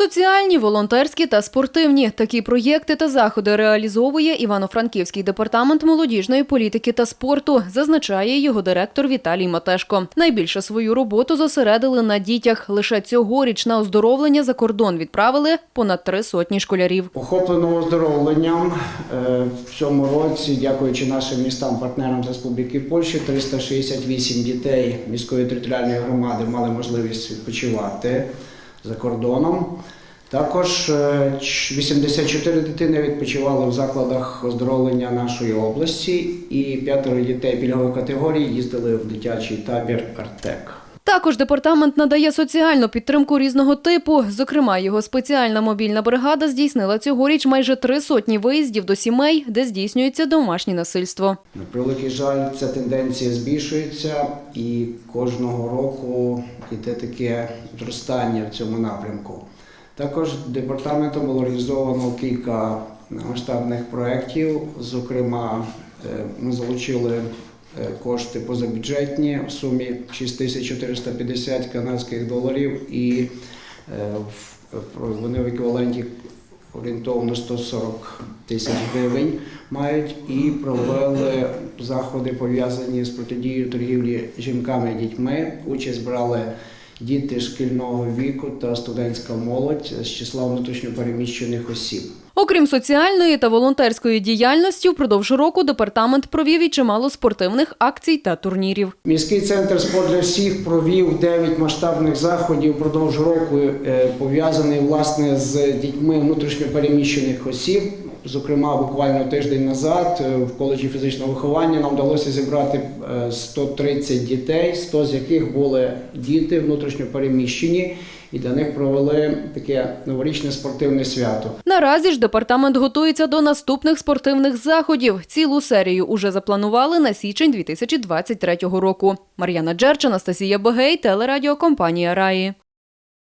Соціальні, волонтерські та спортивні такі проєкти та заходи реалізовує Івано-Франківський департамент молодіжної політики та спорту, зазначає його директор Віталій Матешко. Найбільше свою роботу зосередили на дітях. Лише цьогоріч на оздоровлення за кордон відправили понад три сотні школярів. Охоплено оздоровленням е, в цьому році, дякуючи нашим містам-партнерам з Республіки Польщі, 368 дітей міської територіальної громади мали можливість відпочивати за кордоном. Також е, ч- 84 дитини відпочивали в закладах оздоровлення нашої області, і п'ятеро дітей пільгової категорії їздили в дитячий табір Артек. Також департамент надає соціальну підтримку різного типу. Зокрема, його спеціальна мобільна бригада здійснила цьогоріч майже три сотні виїздів до сімей, де здійснюється домашнє насильство. На превеликий жаль, ця тенденція збільшується, і кожного року йде таке зростання в цьому напрямку. Також департаментом було реалізовано кілька масштабних проєктів. Зокрема, е, ми залучили кошти позабюджетні в сумі 6450 канадських доларів, і е, вони в еквіваленті орієнтовно 140 тисяч гривень мають і провели заходи пов'язані з протидією торгівлі жінками і дітьми. Участь брали діти шкільного віку та студентська молодь з числа внутрішньопереміщених осіб. Окрім соціальної та волонтерської діяльності, впродовж року департамент провів і чимало спортивних акцій та турнірів. Міський центр спорт для всіх провів 9 масштабних заходів впродовж року, е, пов'язаний власне з дітьми внутрішньопереміщених осіб. Зокрема, буквально тиждень назад е, в коледжі фізичного виховання нам вдалося зібрати е, 130 дітей, 100 з яких були діти внутрішньопереміщені, і для них провели таке новорічне спортивне свято. Наразі ж департамент готується до наступних спортивних заходів. Цілу серію уже запланували на січень 2023 року. Мар'яна Джерч, Анастасія Бегей, телерадіокомпанія Раї.